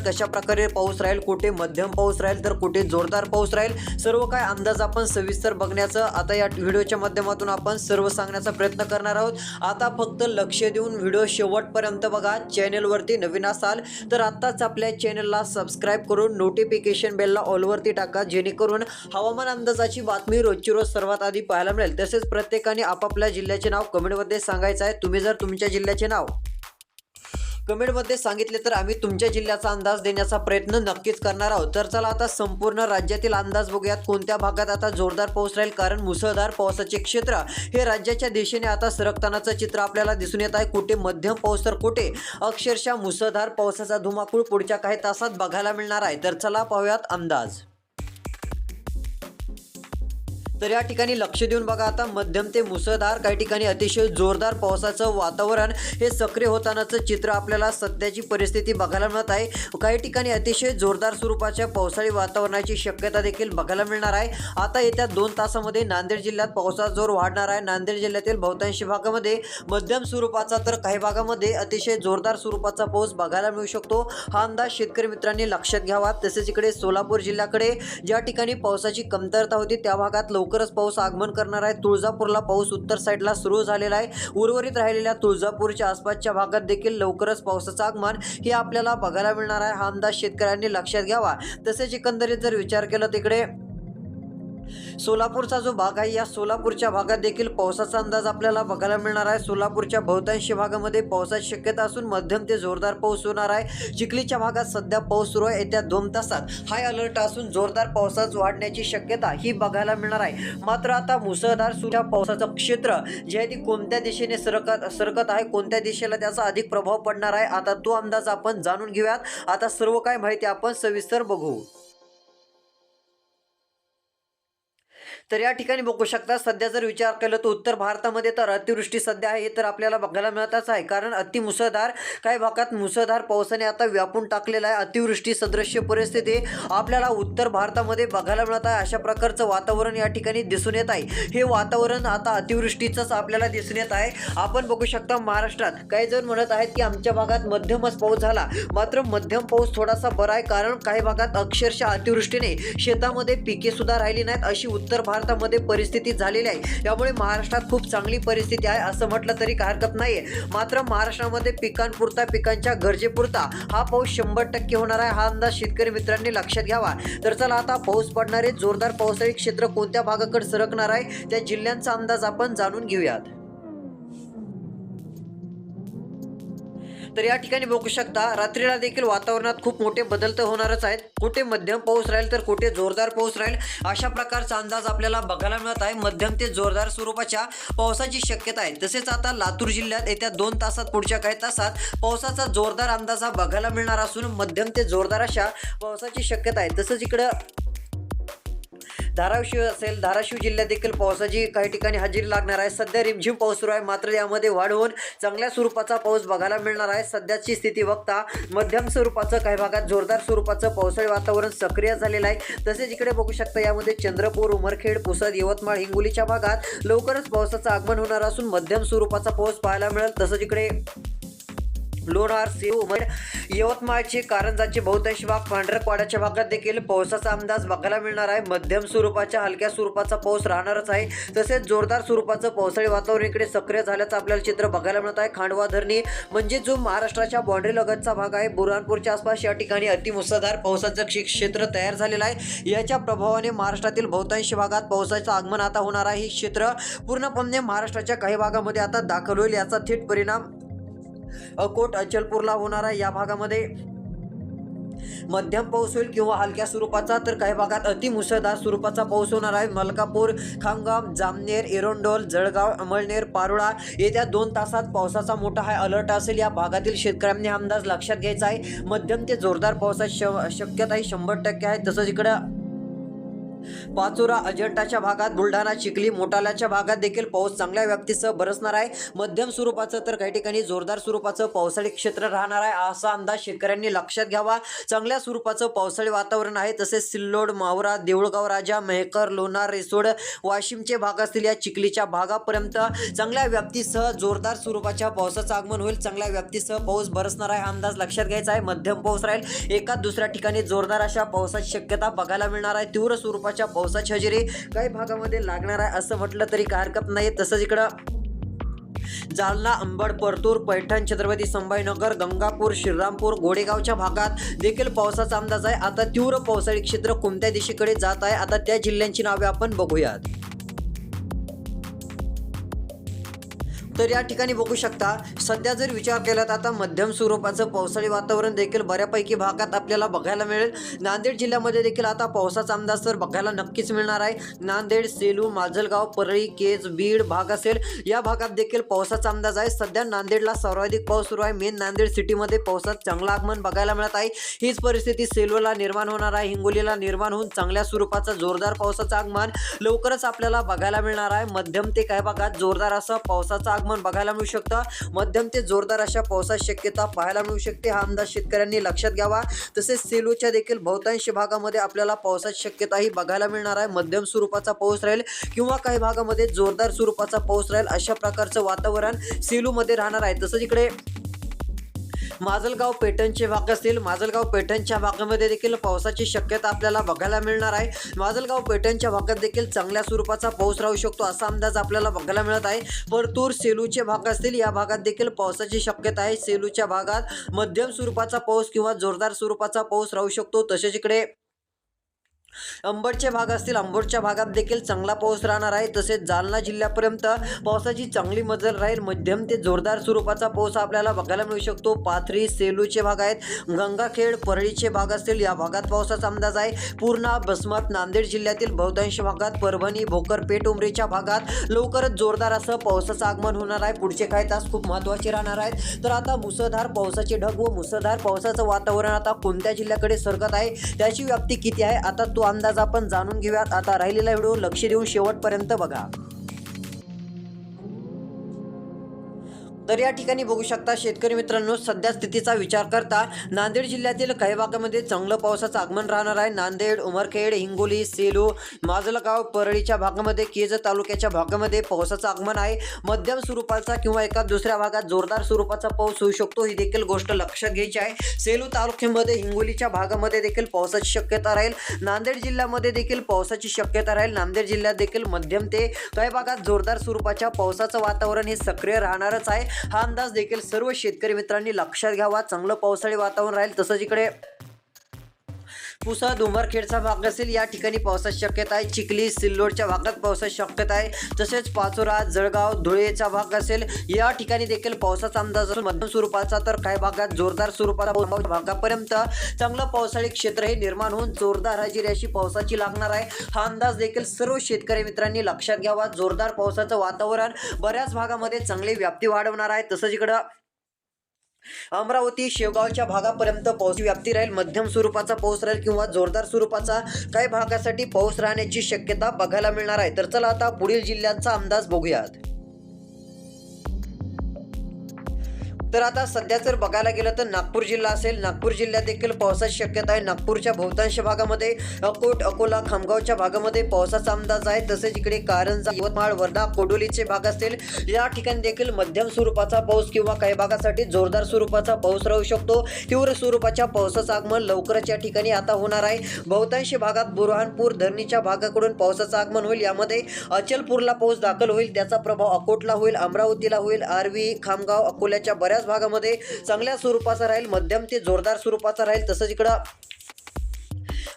कशा प्रकारे पाऊस राहील कुठे मध्यम पाऊस राहील तर कुठे जोरदार पाऊस राहील सर्व काय अंदाज आपण सविस्तर बघण्याचं आता या व्हिडिओच्या माध्यमातून आपण सर्व सांगण्याचा प्रयत्न करणार आहोत. आता फक्त लक्ष देऊन व्हिडिओ शेवटपर्यंत बघा. चॅनलवरती नवीन असाल तर आत्ताच आपल्या चॅनलला सबस्क्राईब करून नोटिफिकेशन बेलला ऑलवरती टाका जेणेकरून हवामान अंदाजाची बातमी रोजची रोज सर्वात आधी पाहायला मिळेल. तसेच प्रत्येकाने आपापल्या जिल्ह्याचे नाव कमेंटमध्ये सांगायचं आहे. तुम्ही जर तुमच्या जिल्ह्याचे नाव कमेंटमध्ये सांगितले तर आम्ही तुमच्या जिल्ह्याचा अंदाज देण्याचा प्रयत्न नक्कीच करणार आहोत. तर चला आता संपूर्ण राज्यातील अंदाज बघूयात. कोणत्या भागात आता जोरदार पाऊस राहील? कारण मुसळधार पावसाचे क्षेत्र हे राज्याच्या दिशेने आता सरकतानाचं चित्र आपल्याला दिसून येत आहे. कुठे मध्यम पाऊस तर कुठे? अक्षरशः मुसळधार पावसाचा धुमाकूळ पुढच्या काही तासात बघायला मिळणार आहे. तर चला पाहूयात अंदाज. तर या ठिकाणी लक्ष देऊन बघा आता मध्यम ते मुसळधार काही ठिकाणी अतिशय जोरदार पावसाचं वातावरण हे सक्रिय होतानाचं चित्र आपल्याला सध्याची परिस्थिती बघायला मिळत आहे. काही ठिकाणी अतिशय जोरदार स्वरूपाच्या पावसाळी वातावरणाची शक्यता देखील बघायला मिळणार आहे. आता येत्या दोन तासामध्ये नांदेड जिल्ह्यात पावसाचा जोर वाढणार आहे. नांदेड जिल्ह्यातील बहुतांशी भागामध्ये मध्यम स्वरूपाचा तर काही भागामध्ये अतिशय जोरदार स्वरूपाचा पाऊस बघायला मिळू शकतो. हा अंदाज शेतकरी मित्रांनी लक्षात घ्यावा. तसेच इकडे सोलापूर जिल्ह्याकडे ज्या ठिकाणी पावसाची कमतरता होती त्या भागात लवकर लवकरच पाऊस आगमन करणार आहे. तुळजापूरला पाऊस उत्तर साईडला सुरू झालेला आहे. उर्वरित राहिलेल्या तुळजापूरच्या आसपासच्या भागात देखील लवकरच पावसाचं आगमन हे आपल्याला बघायला मिळणार आहे. हा अंदाज शेतकऱ्यांनी लक्षात घ्यावा. तसेच एकंदरीत जर विचार केला तिकडे सोलापूरचा जो भाग आहे या सोलापूरच्या भागात देखील पावसाचा अंदाज आपल्याला बघायला मिळणार आहे. सोलापूरच्या बहुतांशी भागामध्ये पावसाची शक्यता असून मध्यम ते जोरदार पाऊस होणार आहे. चिखलीच्या भागात सध्या पाऊस सुरू आहे येत्या दोन तासात. हाय अलर्ट असून जोरदार पावसाच वाढण्याची शक्यता ही बघायला मिळणार आहे. मात्र आता मुसळधार सुद्धा पावसाचं क्षेत्र जे आहे ती कोणत्या दिशेने सरकत सरकत आहे कोणत्या दिशेला त्याचा अधिक प्रभाव पडणार आहे आता तो अंदाज आपण जाणून घेऊयात. आता सर्व काय माहिती आपण सविस्तर बघू. तर या ठिकाणी बघू शकता सध्या जर विचार केला तर उत्तर भारतामध्ये तर अतिवृष्टी सध्या आहे हे तर आपल्याला बघायला मिळतच आहे. कारण अतिमुसळधार काही भागात मुसळधार पावसाने आता व्यापून टाकलेला आहे. अतिवृष्टी सदृश्य परिस्थिती आपल्याला उत्तर भारतामध्ये बघायला मिळत आहे. अशा प्रकारचं वातावरण या ठिकाणी दिसून येत आहे. हे वातावरण आता अतिवृष्टीचंच आपल्याला दिसून येत आहे. आपण बघू शकता महाराष्ट्रात काही जण म्हणत आहेत की आमच्या भागात मध्यमच पाऊस झाला. मात्र मध्यम पाऊस थोडासा बरा आहे. कारण काही भागात अक्षरशः अतिवृष्टीने शेतामध्ये पिके सुद्धा राहिली नाहीत अशी उत्तर भारत भारतामध्ये परिस्थिती झालेली आहे. त्यामुळे महाराष्ट्रात खूप चांगली परिस्थिती आहे असं म्हटलं तरी काही हरकत नाही मात्र महाराष्ट्रामध्ये पिकांपुरता पिकांच्या गरजेपुरता हा पाऊस शंभर टक्के होणार आहे हा अंदाज शेतकरी मित्रांनी लक्षात घ्यावा. तर चला आता पाऊस पडणारे जोरदार पावसाळी क्षेत्र कोणत्या भागाकडे सरकणार आहे त्या जिल्ह्यांचा अंदाज आपण जाणून घेऊयात. तर या ठिकाणी बघू शकता रात्रीला देखील वातावरणात खूप मोठे बदल तर होणारच आहेत. कुठे मध्यम पाऊस राहील तर कुठे जोरदार पाऊस राहील अशा प्रकारचा अंदाज आपल्याला बघायला मिळत आहे. मध्यम ते जोरदार स्वरूपाच्या पावसाची शक्यता आहे. तसेच आता लातूर जिल्ह्यात येत्या दोन तासात पुढच्या काही तासात पावसाचा जोरदार अंदाज हा बघायला मिळणार असून मध्यम ते जोरदार अशा पावसाची शक्यता आहे. तसंच इकडं धाराशिव असेल धाराशिव जिल्ह्यात देखील पावसाची काही ठिकाणी हजेरी लागणार आहे. सध्या रिमझिम पाऊस सुरू आहे मात्र यामध्ये वाढ होऊन चांगल्या स्वरूपाचा पाऊस बघायला मिळणार आहे. सध्याची स्थिती बघता मध्यम स्वरूपाचं काही भागात जोरदार स्वरूपाचं पावसाळी वातावरण सक्रिय झालेलं आहे. तसेच इकडे बघू शकता यामध्ये चंद्रपूर उमरखेड पुसद यवतमाळ हिंगोलीच्या भागात लवकरच पावसाचं आगमन होणार असून मध्यम स्वरूपाचा पाऊस पाहायला मिळेल. तसंच इकडे लोणार सेव उमर यवतमाळचे कारंजाचे बहुतांश भाग पांढरकवाड्याच्या भागात देखील पावसाचा अंदाज बघायला मिळणार आहे. मध्यम स्वरूपाच्या हलक्या स्वरूपाचा पाऊस राहणारच आहे. तसेच जोरदार स्वरूपाचं पावसाळी वातावरण इकडे सक्रिय झाल्याचं आपल्याला चित्र बघायला मिळत आहे. खांडवा धरणी म्हणजे जो महाराष्ट्राच्या बाँड्री लगतचा भाग आहे बुरहानपूरच्या आसपास या ठिकाणी अतिमुसळधार पावसाचं क्षेत्र तयार झालेलं आहे. याच्या प्रभावाने महाराष्ट्रातील बहुतांश भागात पावसाचं आगमन आता होणार आहे. हे क्षेत्र पूर्णपणे महाराष्ट्राच्या काही भागामध्ये आता दाखल होईल. याचा थेट परिणाम अकोट अचलपूरला होणार आहे. या भागामध्ये मध्यम पाऊस होईल किंवा हलक्या स्वरूपाचा तर काही भागात अतिमुसळधार स्वरूपाचा पाऊस होणार आहे. मलकापूर खामगाम जामनेर एरोंडोल जळगाव अमळनेर पारोळा येत्या दोन तासात पावसाचा मोठा हाय अलर्ट असेल. या भागातील शेतकऱ्यांनी अंदाज लक्षात घ्यायचा आहे. मध्यम ते जोरदार पावसाची श शक्यता ही शंभर टक्के आहे. तसंच इकडं पाचोरा अजंठाच्या भागात बुलढाणा चिखली मोटाल्याच्या भागात देखील पाऊस चांगल्या व्याप्तीसह बरसणार आहे. मध्यम स्वरूपाचं तर काही ठिकाणी जोरदार स्वरूपाचं पावसाळी क्षेत्र राहणार आहे. असा अंदाज शेतकऱ्यांनी लक्षात घ्यावा. चांगल्या स्वरूपाचं पावसाळी वातावरण आहे. तसेच सिल्लोड मावरा देऊळगाव राजा मेहकर लोणार रिसोड वाशिमचे भाग असतील या चिखलीच्या भागापर्यंत चांगल्या व्याप्तीसह जोरदार स्वरूपाच्या पावसाचं आगमन होईल. चांगल्या व्याप्तीसह पाऊस बरसणार आहे हा अंदाज लक्षात घ्यायचा आहे. मध्यम पाऊस राहील. एका दुसऱ्या ठिकाणी जोरदार अशा पावसाची शक्यता बघायला मिळणार आहे. तीव्र स्वरूपात स्वरूपाच्या पावसाची हजेरी काही भागामध्ये लागणार आहे असं म्हटलं तरी काय हरकत नाही. तसंच इकडं जालना अंबड परतूर पैठण छत्रपती संभाजीनगर गंगापूर श्रीरामपूर गोडेगावच्या भागात देखील पावसाचा अंदाज आहे. आता तीव्र पावसाळी क्षेत्र कोणत्या दिशेकडे जात आहे? आता त्या जिल्ह्यांची नावे आपण बघूयात. तर या ठिकाणी बघू शकता सध्या जर विचार केला तर आता मध्यम स्वरूपाचं पावसाळी वातावरण देखील बऱ्यापैकी भागात आपल्याला बघायला मिळेल. नांदेड जिल्ह्यामध्ये देखील आता पावसाचा अंदाज तर बघायला नक्कीच मिळणार आहे. नांदेड सेलू माजलगाव परळी केज बीड भाग असेल. या भागात देखील पावसाचा अंदाज आहे. सध्या नांदेडला सर्वाधिक पाऊस सुरू आहे. मेन नांदेड सिटीमध्ये पावसात चांगलं आगमन बघायला मिळत आहे. हीच परिस्थिती सेलूला निर्माण होणार आहे. हिंगोलीला निर्माण होऊन चांगल्या स्वरूपाचं जोरदार पावसाचं आगमन लवकरच आपल्याला बघायला मिळणार आहे. मध्यम ते काही भागात जोरदार असं पावसाचं आगमन बघायला मिळू शकतं. मध्यम ते जोरदार अशा पावसाची शक्यता पाहायला मिळू शकते. हा अंदाज शेतकऱ्यांनी लक्षात घ्यावा. तसेच सेलूच्या देखील बहुतांश भागामध्ये आपल्याला पावसाची शक्यता ही बघायला मिळणार आहे. मध्यम स्वरूपाचा पाऊस राहील किंवा काही भागामध्ये जोरदार स्वरूपाचा पाऊस राहील अशा प्रकारचं वातावरण सेलूमध्ये राहणार आहे. तसंच इकडे माजलगाव पेठणचे भाग असतील माजलगाव पेठणच्या भागामध्ये देखील पावसाची शक्यता आपल्याला बघायला मिळणार आहे. माजलगाव पेठणच्या भागात देखील चांगल्या स्वरूपाचा पाऊस राहू शकतो असा अंदाज आपल्याला बघायला मिळत आहे. परतूर सेलूचे भाग असतील या भागात देखील पावसाची शक्यता आहे. सेलूच्या भागात मध्यम स्वरूपाचा पाऊस किंवा जोरदार स्वरूपाचा पाऊस राहू शकतो तसेच इकडे अंबडचे भाग असतील अंबडच्या भागात देखील चांगला पाऊस राहणार आहे. तसेच जालना जिल्ह्यापर्यंत पावसाची चांगली मजल राहील. मध्यम ते जोरदार स्वरूपाचा पाऊस आपल्याला बघायला मिळू शकतो. पाथरी सेलूचे भाग आहेत. गंगाखेड परळीचे भाग असतील या भागात पावसाचा अंदाज आहे. पूर्णा बसमत नांदेड जिल्ह्यातील बहुतांश भागात परभणी भोकर पेठ उमरीच्या भागात लवकरच जोरदार असं पावसाचं आगमन होणार आहे. पुढचे काही तास खूप महत्त्वाचे राहणार आहेत. तर आता मुसळधार पावसाचे ढग व मुसळधार पावसाचं वातावरण आता कोणत्या जिल्ह्याकडे सरकत आहे त्याची व्याप्ती किती आहे? आता तो अंदाज आपण जाणून घेऊयात. आता राहिलेला व्हिडिओ लक्ष देऊन शेवटपर्यंत बघा. तर या ठिकाणी बघू शकता शेतकरी मित्रांनो सध्या स्थितीचा विचार करता नांदेड जिल्ह्यातील काही भागामध्ये चांगलं पावसाचं आगमन राहणार आहे. नांदेड उमरखेड हिंगोली सेलू माजलगाव परळीच्या भागामध्ये केज तालुक्याच्या भागामध्ये पावसाचं आगमन आहे. मध्यम स्वरूपाचा किंवा एका दुसऱ्या भागात जोरदार स्वरूपाचा पाऊस होऊ शकतो ही देखील गोष्ट लक्षात घ्यायची आहे. सेलू तालुक्यामध्ये हिंगोलीच्या भागामध्ये देखील पावसाची शक्यता राहील. नांदेड जिल्ह्यामध्ये देखील पावसाची शक्यता राहील. नांदेड जिल्ह्यात देखील मध्यम ते काही भागात जोरदार स्वरूपाच्या पावसाचं वातावरण हे सक्रिय राहणारच आहे. हा अंदाज देखील सर्व शेतकरी मित्रांनी लक्षात घ्यावा. चांगलं पावसाळी वातावरण राहील तसंच इकडे पुसा उमरखेडचा भाग असेल या ठिकाणी पावसाची शक्यता आहे. चिखली सिल्लोडच्या भागात पावसाची शक्यता आहे. तसेच पाचोरा जळगाव धुळेचा भाग असेल या ठिकाणी देखील पावसाचा अंदाज असेल मध्यम स्वरूपाचा तर काही भागात जोरदार स्वरूपाचा भागापर्यंत चांगलं पावसाळी क्षेत्र हे निर्माण होऊन जोरदार हजेरी अशी पावसाची लागणार आहे. हा अंदाज देखील सर्व शेतकरी मित्रांनी लक्षात घ्यावा. जोरदार पावसाचं वातावरण बऱ्याच भागामध्ये चांगली व्याप्ती वाढवणार आहे. तसंच इकडं अमरावती शेवगावच्या भागापर्यंत पाऊस व्याप्ती राहील. मध्यम स्वरूपाचा पाऊस राहील किंवा जोरदार स्वरूपाचा काही भागासाठी पाऊस राहण्याची शक्यता बघायला मिळणार आहे. तर चला आता पुढील जिल्ह्यांचा अंदाज बघूयात. तर आता सध्या जर बघायला गेलं तर नागपूर जिल्हा असेल नागपूर जिल्ह्यात देखील पावसाची शक्यता आहे. नागपूरच्या बहुतांश भागामध्ये अकोट अकोला खामगावच्या भागामध्ये पावसाचा अंदाज आहे. तसेच इकडे कारंजा यवतमाळ वर्धा कोडोलीचे भाग असतील. या ठिकाणी देखील मध्यम स्वरूपाचा पाऊस किंवा काही भागासाठी जोरदार स्वरूपाचा पाऊस राहू शकतो. तीव्र स्वरूपाच्या पावसाचं आगमन लवकरच या ठिकाणी आता होणार आहे. बहुतांश भागात बुरहानपूर धरणीच्या भागाकडून पावसाचं आगमन होईल. यामध्ये अचलपूरला पाऊस दाखल होईल. त्याचा प्रभाव अकोटला होईल अमरावतीला होईल. आर्वी खामगाव अकोल्याच्या बऱ्याच भागामध्ये चांगल्या स्वरूपाचा राहील मध्यम ते जोरदार स्वरूपाचा राहील तसंच इकडं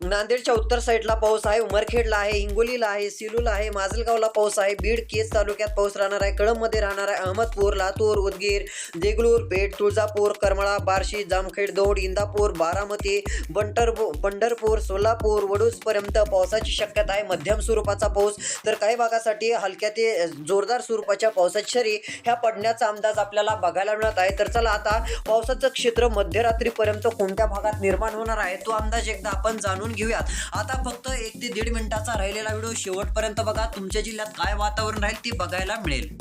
नांदेडच्या उत्तर साईडला पाऊस आहे उमरखेडला आहे हिंगोलीला आहे सिलूला आहे माजलगावला पाऊस आहे बीड केस तालुक्यात पाऊस राहणार आहे कळंबमध्ये राहणार आहे अहमदपूर लातूर उदगीर देगलूर पेठ तुळजापूर करमळा बार्शी जामखेड दौड इंदापूर बारामती बंटर पंढरपूर सोलापूर वडूजपर्यंत पावसाची शक्यता आहे. मध्यम स्वरूपाचा पाऊस तर काही भागासाठी हलक्या ते जोरदार स्वरूपाच्या पावसाची शरी ह्या पडण्याचा अंदाज आपल्याला बघायला मिळत आहे. तर चला आता पावसाचं क्षेत्र मध्यरात्रीपर्यंत कोणत्या भागात निर्माण होणार आहे तो अंदाज एकदा आपण जाणून जाणून घेऊयात. आता फक्त एक ते दीड मिनिटाचा राहिलेला व्हिडिओ शेवटपर्यंत बघा. तुमच्या जिल्ह्यात काय वातावरण राहील ते बघायला मिळेल.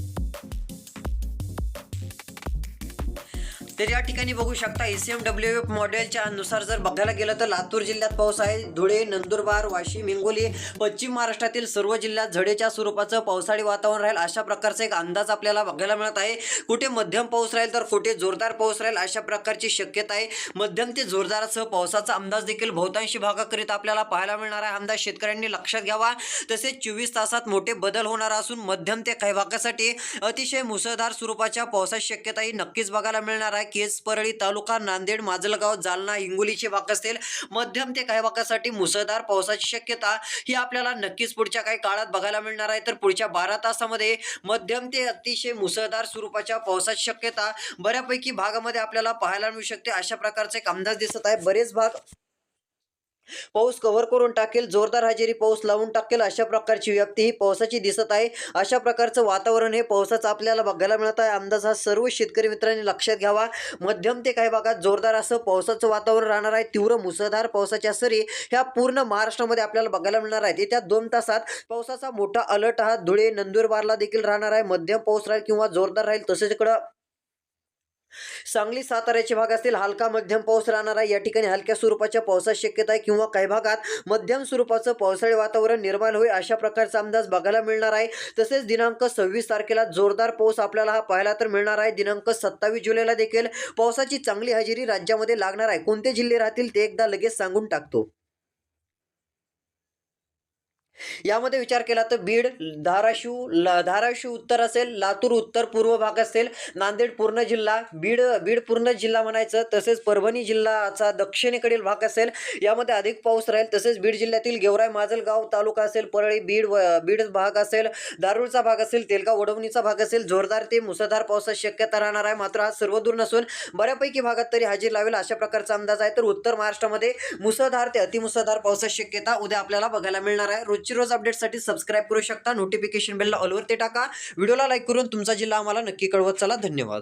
तर या ठिकाणी बघू शकता एस एम डब्ल्यू एफ मॉडेलच्या अनुसार जर बघायला गेलं तर लातूर जिल्ह्यात पाऊस आहे. धुळे नंदुरबार वाशिम हिंगोली पश्चिम महाराष्ट्रातील सर्व जिल्ह्यात झडेच्या स्वरूपाचं पावसाळी वातावरण राहील. अशा प्रकारचा एक अंदाज आपल्याला बघायला मिळत आहे. कुठे मध्यम पाऊस राहील तर कुठे जोरदार पाऊस राहील अशा प्रकारची शक्यता आहे. मध्यम ते जोरदारासह पावसाचा अंदाज देखील बहुतांशी भागाकरिता आपल्याला पाहायला मिळणार आहे. अंदाज शेतकऱ्यांनी लक्षात घ्यावा. तसेच चोवीस तासात मोठे बदल होणार असून मध्यम ते काही भागासाठी अतिशय मुसळधार स्वरूपाच्या पावसाची शक्यताही नक्कीच बघायला मिळणार आहे. केस परळी तालुका नांदेड माजलगाव जालना हिंगोलीचे भाग असतील मध्यम ते काही भागासाठी मुसळधार पावसाची शक्यता ही आपल्याला नक्कीच पुढच्या काही काळात बघायला मिळणार आहे. तर पुढच्या बारा तासामध्ये मध्यम ते अतिशय मुसळधार स्वरूपाच्या पावसाची शक्यता बऱ्यापैकी भागामध्ये आपल्याला पाहायला मिळू शकते. अशा प्रकारचे कामदार दिसत आहे बरेच भाग पाऊस कव्हर करून टाकेल जोरदार हजेरी पाऊस लावून टाकेल अशा प्रकारची व्यक्ती ही पावसाची दिसत आहे. अशा प्रकारचं वातावरण हे पावसाचं आपल्याला बघायला मिळत आहे. अंदाज हा सर्व शेतकरी मित्रांनी लक्षात घ्यावा. मध्यम ते काही भागात जोरदार असं पावसाचं वातावरण राहणार आहे. तीव्र मुसळधार पावसाच्या सरी ह्या पूर्ण महाराष्ट्रामध्ये आपल्याला बघायला मिळणार आहेत. येत्या दोन तासात पावसाचा मोठा अलर्ट हा धुळे नंदुरबारला देखील राहणार आहे. मध्यम पाऊस राहील किंवा जोरदार राहील तसेच इकडं सांगली साताऱ्याचे भाग असतील हलका मध्यम पाऊस राहणार आहे. या ठिकाणी हलक्या स्वरूपाच्या पावसाची शक्यता आहे किंवा काही भागात मध्यम स्वरूपाचं पावसाळी वातावरण निर्माण होईल अशा प्रकारचा अंदाज बघायला मिळणार आहे. तसेच दिनांक सव्वीस तारखेला जोरदार पाऊस आपल्याला हा पाहायला तर मिळणार आहे. दिनांक सत्तावीस जुलैला देखील पावसाची चांगली हजेरी राज्यामध्ये लागणार आहे. कोणते जिल्हे राहतील ते एकदा लगेच सांगून टाकतो. यामध्ये विचार केला तर बीड धाराशिव ल- धाराशिव उत्तर असेल लातूर उत्तर पूर्व भाग असेल नांदेड पूर्ण जिल्हा बीड बीड पूर्ण जिल्हा म्हणायचं तसेच परभणी जिल्हाचा दक्षिणेकडील भाग असेल यामध्ये अधिक पाऊस राहील तसेच बीड जिल्ह्यातील गेवराय माजलगाव तालुका असेल परळी बीड व- बीड भाग असेल दारुळचा भाग असेल तेलगाव वडवणीचा भाग असेल जोरदार ते मुसळधार पावसाची शक्यता राहणार आहे मात्र आज सर्वदूर नसून बऱ्यापैकी भागात तरी हजेरी लावेल अशा प्रकारचा अंदाज आहे. तर उत्तर महाराष्ट्रामध्ये मुसळधार ते अतिमुसळधार पावसाची शक्यता उद्या आपल्याला बघायला मिळणार आहे. रोजची रोज अपडेटसाठी सबस्क्राईब करू शकता. नोटिफिकेशन बेलला ऑलवर ते टाका. व्हिडिओला लाईक करून तुमचा जिल्हा आम्हाला नक्की कळवत चला. धन्यवाद.